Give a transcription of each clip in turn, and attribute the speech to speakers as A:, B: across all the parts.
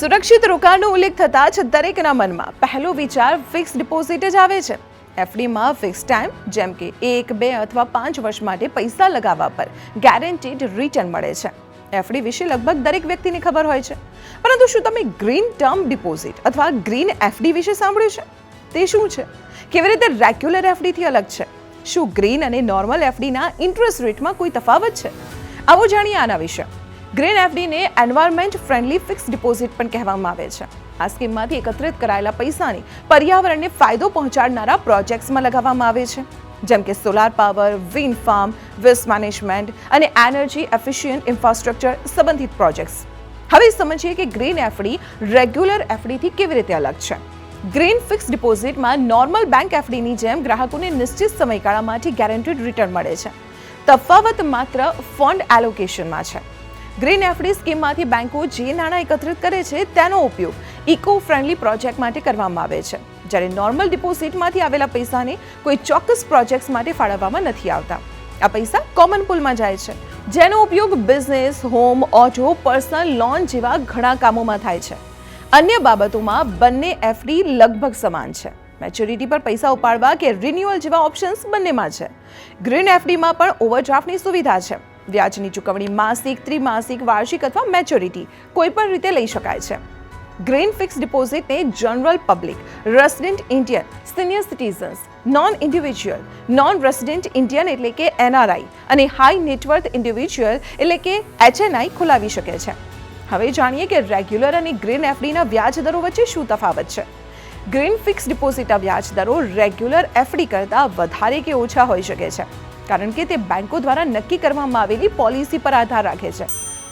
A: સુરક્ષિત રોકાણનો ઉલ્લેખ થતાં જ દરેકના મનમાં પહેલો વિચાર ફિક્સ ડિપોઝિટ જ આવે છે. એફડીમાં ફિક્સ ટાઈમ જેમ કે એક, બે અથવા પાંચ વર્ષ માટે પૈસા લગાવવા પર ગેરંટીડ રિટર્ન મળે છે. એફડી વિશે લગભગ દરેક વ્યક્તિને ખબર હોય છે. પરંતુ શું તમે ગ્રીન ટર્મ ડિપોઝિટ અથવા ગ્રીન એફડી વિશે સાંભળ્યું છે? તે શું છે? કેવી રીતે રેગ્યુલર એફડીથી અલગ છે? શું ગ્રીન અને નોર્મલ એફડીના ઇન્ટરેસ્ટ રેટમાં કોઈ તફાવત છે? આવો જાણીએ આના વિશે. ગ્રીન એફડીને એન્વાયરમેન્ટ ફ્રેન્ડલી ફિક્સ ડિપોઝિટ પણ કહેવામાં આવે છે. આ સ્કીમમાંથી એકત્રિત કરાયેલા પૈસાની પર્યાવરણને ફાયદો પહોંચાડનારા પ્રોજેક્ટ્સમાં લગાવવામાં આવે છે. જેમ કે solar power, wind farm, waste management અને એનર્જી એફિશિયન્ટ ઇન્ફ્રાસ્ટ્રક્ચર સંબંધિત પ્રોજેક્ટ્સ. હવે સમજીએ કે ગ્રીન એફડી રેગ્યુલર એફડીથી કેવી રીતે અલગ છે. ગ્રીન ફિક્સ ડિપોઝિટમાં નોર્મલ બેંક એફડીની જેમ ગ્રાહકોને નિશ્ચિત સમયગાળા માટે ગેરંટીડ રિટર્ન મળે છે. તફાવત માત્ર ફંડ એલોકેશનમાં છે. ગ્રીન એફડી સ્કીમમાંથી બેંકો જે નાણાં એકત્રિત કરે છે, તેનો ઉપયોગ ઇકો ફ્રેન્ડલી પ્રોજેક્ટ માટે કરવામાં આવે છે. જ્યારે નોર્મલ ડિપોઝિટમાંથી આવેલા પૈસાને કોઈ ચોક્કસ પ્રોજેક્ટ્સ માટે ફાળવવામાં નથી આવતા. આ પૈસા કોમન પુલમાં જાય છે, જેનો ઉપયોગ business, home, auto, personal loan જેવા ઘણા કામોમાં થાય છે. અન્ય બાબતોમાં બંને એફડી લગભગ સમાન છે. મેચ્યોરિટી પર પૈસા ઉપાડવા કે રિન્યુઅલ જેવા ઓપ્શન્સ બંનેમાં છે. ગ્રીન એફડીમાં પણ ઓવરડ્રાફ્ટની સુવિધા છે. વ્યાજની ચૂકવણી માસિક, ત્રિમાસિક, વાર્ષિક અથવા મેચ્યોરિટી કોઈ પણ રીતે લઈ શકાય છે. Green fix ડિપોઝિટને general public, resident Indian, senior citizens, non individual, non resident Indian એટલે કે એનઆરઆઈ અને હાઈ નેટવર્થ ઇન્ડિવિજ્યુઅલ એટલે કે એચએનઆઈ ખોલાવી શકે છે. હવે જાણીએ કે રેગ્યુલર અને ગ્રીન એફડીના વ્યાજ દરો વચ્ચે શું તફાવત છે. ગ્રીન ફિક્સ ડિપોઝિટના વ્યાજ દરો રેગ્યુલર એફડી કરતાં વધારે કે ઓછા હોઈ શકે છે. કારણ કે તે બેંકો દ્વારા નક્કી કરવામાં આવેલી પોલિસી પર આધાર રાખે છે.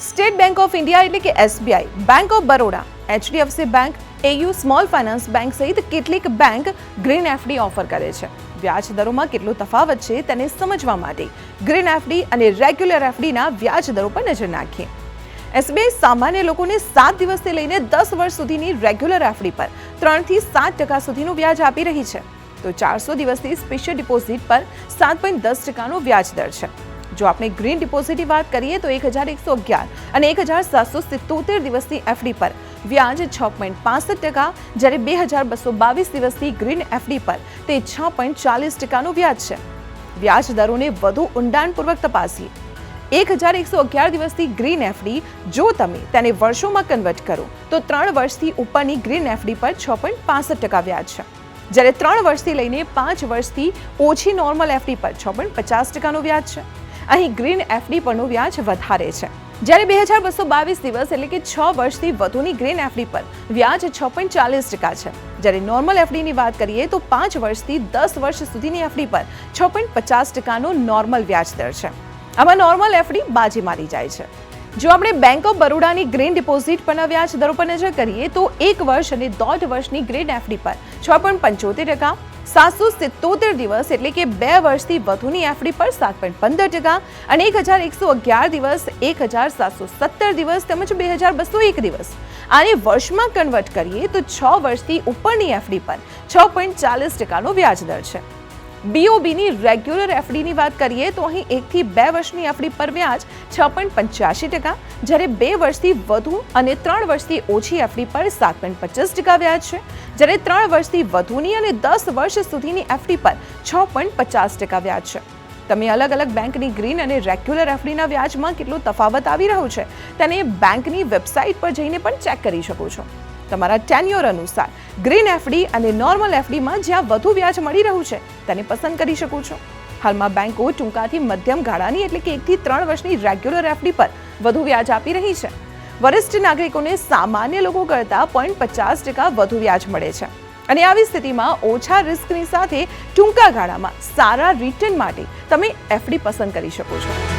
A: સ્ટેટ બેંક ઓફ ઇન્ડિયા એટલે કે SBI bank of Baroda HDFC bank AU small finance bank સહિત કેટલીક બેંક ગ્રીન એફડી ઓફર કરે છે. વ્યાજ દરોમાં કેટલો તફાવત છે તેને સમજવા માટે ગ્રીન એફડી અને રેગ્યુલર એફડીના વ્યાજ દરો પર નજર નાખીએ. એસબીઆઈ સામાન્ય લોકોને સાત દિવસથી લઈને દસ વર્ષ સુધીની રેગ્યુલર એફડી પર ત્રણથી સાત ટકા સુધીનું વ્યાજ આપી રહી છે. તો ચારસો દિવસથી સ્પેશિયલ ડિપોઝિટ પર સાત પોઈન્ટ દસ ટકાનો વ્યાજ દર છે. જો આપણે ગ્રીન ડિપોઝિટની વાત કરીએ તો એક હજાર એકસો અગિયાર અને એક હજાર સાતસો સિત્તોતેર દિવસની એફડી પર વ્યાજ છ પોઈન્ટ પાસઠ ટકા, જ્યારે બે હજાર બસો બાવીસ દિવસની ગ્રીન એફડી પર તે છ પોઈન્ટ ચાલીસ ટકાનું વ્યાજ છે. વ્યાજ દરોને વધુ ઊંડાણપૂર્વક તપાસીએ. એક હજાર એકસો અગિયાર દિવસથી ગ્રીન એફડી જો તમે તેને વર્ષોમાં કન્વર્ટ કરો, તો ત્રણ વર્ષથી ઉપરની ગ્રીન એફડી પર છ પોઈન્ટ પાસઠ ટકા વ્યાજ છે. જ્યારે ત્રણ વર્ષથી લઈને પાંચ વર્ષથી ઓછી નોર્મલ એફડી પર છ પોઈન્ટ પચાસ ટકાનું વ્યાજ છે. અહીં ગ્રીન એફડી પરનું વ્યાજ વધારે છે. જ્યારે બે હજાર બસો બાવીસ દિવસ એટલે કે છ વર્ષથી વધુની ગ્રીન એફડી પર વ્યાજ છ પોઈન્ટ ચાલીસ ટકા છે. જ્યારે નોર્મલ એફડીની વાત કરીએ તો પાંચ વર્ષથી દસ વર્ષ સુધીની એફડી પર છ પોઈન્ટ પચાસ ટકાનો નોર્મલ વ્યાજ દર છે. આમાં નોર્મલ એફડી બાજી મારી જાય છે. જો આપણે બેંક ઓફ બરોડાની ગ્રીન ડિપોઝિટ પરના વ્યાજ દરો પર નજર કરીએ, તો એક વર્ષ અને દોઢ વર્ષની ગ્રીન એફડી પર છ પોઈન્ટ પંચોતેર ટકા, સાતસો સિત્તોતેર દિવસ એટલે કે બે વર્ષથી વધુની એફડી પર સાત પોઈન્ટ પંદર ટકા અને એક હજાર એકસો અગિયાર દિવસ, એક હજાર સાતસો સત્તર દિવસ તેમજ બે હજાર બસો એક દિવસ. આને વર્ષમાં કન્વર્ટ કરીએ તો છ વર્ષથી ઉપરની એફડી પર છ પોઈન્ટ ચાલીસ ટકાનો વ્યાજ દર છે. બીઓબીની રેગ્યુલર એફડીની વાત કરીએ, તો અહીં એકથી બે વર્ષની એફડી પર વ્યાજ છ પોઈન્ટ પંચ્યાસી ટકા, જ્યારે બે વર્ષથી વધુ અને ત્રણ વર્ષથી ઓછી એફડી પર સાત પોઈન્ટ પચાસ ટકા વ્યાજ છે. જ્યારે ત્રણ વર્ષથી વધુની અને દસ વર્ષ સુધીની એફડી પર છ પોઈન્ટ પચાસ ટકા વ્યાજ છે. તમે અલગ અલગ બેંકની ગ્રીન અને રેગ્યુલર એફડીના વ્યાજમાં કેટલો તફાવત આવી રહ્યો છે, તેને બેંકની વેબસાઇટ પર જઈને પણ ચેક કરી શકો છો. તમારા ટેન્યોર અનુસાર. ગ્રીન એફડી અને નોર્મલ એફડીમાં જ્યાં વધુ વ્યાજ મળી રહ્યું છે, તેને પસંદ કરી શકો છો. હાલમાં બેંકો ટૂંકાથી મધ્યમ ગાળાની એટલે કે એકથી ત્રણ વર્ષની રેગ્યુલર એફડી પર વધુ વ્યાજ આપી રહી છે. વરિષ્ઠ નાગરિકોને સામાન્ય લોકો કરતાં પોઈન્ટ પચાસ ટકા વધુ વ્યાજ મળે છે. અને આવી સ્થિતિમાં ઓછા રિસ્કની સાથે ટૂંકા ગાળામાં સારા રિટર્ન માટે તમે એફડી પસંદ કરી શકો છો.